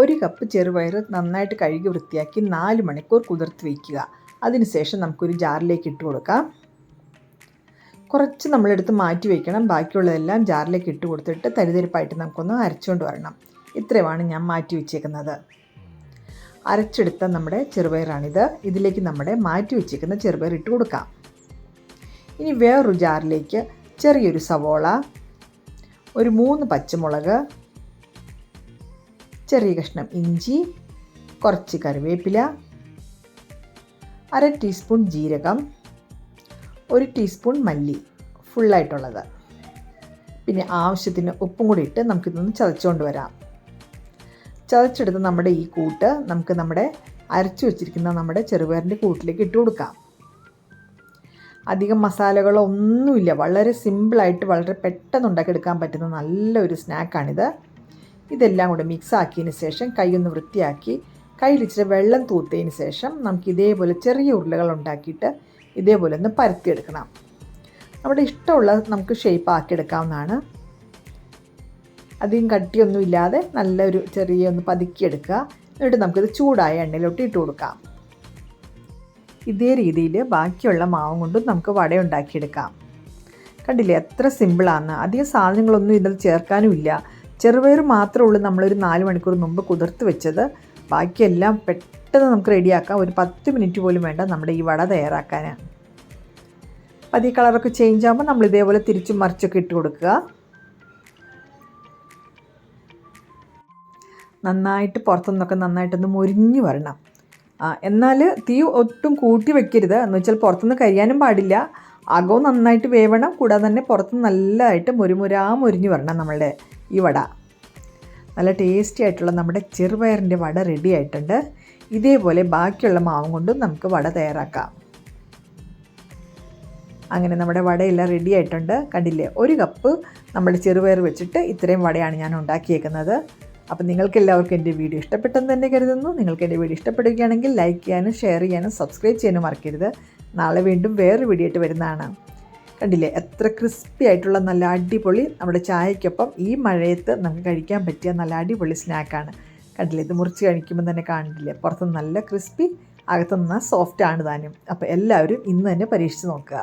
ഒരു കപ്പ് ചെറുപയർ നന്നായിട്ട് കഴുകി വൃത്തിയാക്കി നാല് മണിക്കൂർ കുതിർത്ത് വയ്ക്കുക അതിനുശേഷം നമുക്കൊരു ജാറിലേക്ക് ഇട്ട് കൊടുക്കാം. കുറച്ച് നമ്മളെടുത്ത് മാറ്റി വയ്ക്കണം ബാക്കിയുള്ളതെല്ലാം ജാറിലേക്ക് ഇട്ട് കൊടുത്തിട്ട് തരിതരിപ്പായിട്ട് നമുക്കൊന്ന് അരച്ചുകൊണ്ട് വരണം. ഇത്രയുമാണ് ഞാൻ മാറ്റി വെച്ചേക്കുന്നത്. അരച്ചെടുത്ത നമ്മുടെ ചെറുപയറാണിത്. ഇതിലേക്ക് നമ്മുടെ മാറ്റി വെച്ചേക്കുന്ന ചെറുപയർ ഇട്ട് കൊടുക്കാം. ഇനി വേറൊരു ജാറിലേക്ക് ചെറിയൊരു സവോള ഒരു മൂന്ന് പച്ചമുളക് ചെറിയ കഷ്ണം ഇഞ്ചി കുറച്ച് കറിവേപ്പില അര ടീസ്പൂൺ ജീരകം ഒരു ടീസ്പൂൺ മല്ലി ഫുള്ളായിട്ടുള്ളത്. പിന്നെ ആവശ്യത്തിന് ഉപ്പും കൂടി ഇട്ട് നമുക്കിതൊന്ന് ചതച്ചുകൊണ്ട് വരാം. ചതച്ചെടുത്ത് നമ്മുടെ ഈ കൂട്ട് നമുക്ക് നമ്മുടെ അരച്ചു വെച്ചിരിക്കുന്ന നമ്മുടെ ചെറുപയറിന്റെ കൂട്ടിലേക്ക് ഇട്ട് കൊടുക്കാം. അധികം മസാലകളോ ഒന്നുമില്ല വളരെ സിമ്പിളായിട്ട് വളരെ പെട്ടെന്ന് ഉണ്ടാക്കിയെടുക്കാൻ പറ്റുന്ന നല്ലൊരു സ്നാക്കാണിത്. ഇതെല്ലാം കൂടെ മിക്സ് ആക്കിയതിന് ശേഷം കൈയൊന്ന് വൃത്തിയാക്കി കയ്യിൽ ഇച്ചിരി വെള്ളം തൂത്തതിന് ശേഷം നമുക്ക് ഇതേപോലെ ചെറിയ ഉരുളകൾ ഉണ്ടാക്കിയിട്ട് ഇതേപോലെ ഒന്ന് പരത്തിയെടുക്കണം. നമ്മുടെ ഇഷ്ടമുള്ള നമുക്ക് ഷേപ്പ് ആക്കിയെടുക്കാവുന്നതാണ്. അധികം കട്ടിയൊന്നും ഇല്ലാതെ നല്ലൊരു ചെറിയ ഒന്ന് പതുക്കിയെടുക്കുക. എന്നിട്ട് നമുക്കിത് ചൂടായ എണ്ണയിലോട്ട് ഇട്ട് കൊടുക്കാം. ഇതേ രീതിയിൽ ബാക്കിയുള്ള മാവും കൊണ്ടും നമുക്ക് വട ഉണ്ടാക്കിയെടുക്കാം. കണ്ടില്ലേ എത്ര സിമ്പിളാണ് അധികം സാധനങ്ങളൊന്നും ഇതിൽ ചേർക്കാനും ഇല്ല. ചെറുപയർ മാത്രമേ ഉള്ളൂ നമ്മളൊരു നാല് മണിക്കൂർ മുമ്പ് കുതിർത്ത് വെച്ചത്. ബാക്കിയെല്ലാം പെട്ടെന്ന് നമുക്ക് റെഡിയാക്കാം. ഒരു പത്ത് മിനിറ്റ് പോലും വേണ്ട നമ്മുടെ ഈ വട തയ്യാറാക്കാൻ അതീ കളറൊക്കെ ചേഞ്ച് ആകുമ്പോൾ നമ്മൾ ഇതേപോലെ തിരിച്ചും മറിച്ചൊക്കെ ഇട്ട് കൊടുക്കുക. നന്നായിട്ട് പുറത്തുനിന്നൊക്കെ നന്നായിട്ടൊന്ന് മുരിഞ്ഞു വരണം. എന്നാൽ തീ ഒട്ടും കൂട്ടി വെക്കരുത്. എന്ന് വെച്ചാൽ പുറത്തുനിന്ന് കരിയാനും പാടില്ല. അകവും നന്നായിട്ട് വേവണം. കൂടാതെ തന്നെ പുറത്ത് നല്ലതായിട്ട് മുരുമുരാ മുരിഞ്ഞു വരണം നമ്മളുടെ ഈ വട. നല്ല ടേസ്റ്റി ആയിട്ടുള്ള നമ്മുടെ ചെറുപയറിന്റെ വട റെഡി ആയിട്ടുണ്ട്. ഇതേപോലെ ബാക്കിയുള്ള മാവും കൊണ്ടും നമുക്ക് വട തയ്യാറാക്കാം. അങ്ങനെ നമ്മുടെ വടയെല്ലാം റെഡി ആയിട്ടുണ്ട്. കണ്ടില്ലേ? ഒരു കപ്പ് നമ്മുടെ ചെറുപയർ വെച്ചിട്ട് ഇത്രയും വടയാണ് ഞാൻ ഉണ്ടാക്കിയേക്കുന്നത്. അപ്പോൾ നിങ്ങൾക്ക് എല്ലാവർക്കും എന്റെ വീഡിയോ ഇഷ്ടപ്പെട്ടെന്ന് തന്നെ കരുതുന്നു. നിങ്ങൾക്ക് എന്റെ വീഡിയോ ഇഷ്ടപ്പെടുകയാണെങ്കിൽ ലൈക്ക് ചെയ്യാനും ഷെയർ ചെയ്യാനും സബ്സ്ക്രൈബ് ചെയ്യാനും മറക്കരുത്. നാളെ വീണ്ടും വേറൊരു വീഡിയോ ആയിട്ട് വരുന്നതാണ്. കണ്ടില്ലേ? എത്ര ക്രിസ്പി ആയിട്ടുള്ള നല്ല അടിപൊളി നമ്മുടെ ചായക്കൊപ്പം ഈ മഴയത്ത് നമുക്ക് കഴിക്കാൻ പറ്റിയ നല്ല അടിപൊളി സ്നാക്കാണ് കണ്ടില്ലേ? ഇത് മുറിച്ച് കഴിക്കുമ്പോൾ തന്നെ കാണില്ലേ പുറത്ത് നല്ല ക്രിസ്പി അകത്തുനിന്ന് സോഫ്റ്റ് ആണ് താനും അപ്പോൾ എല്ലാവരും ഇന്ന് തന്നെ പരീക്ഷിച്ച് നോക്കുക.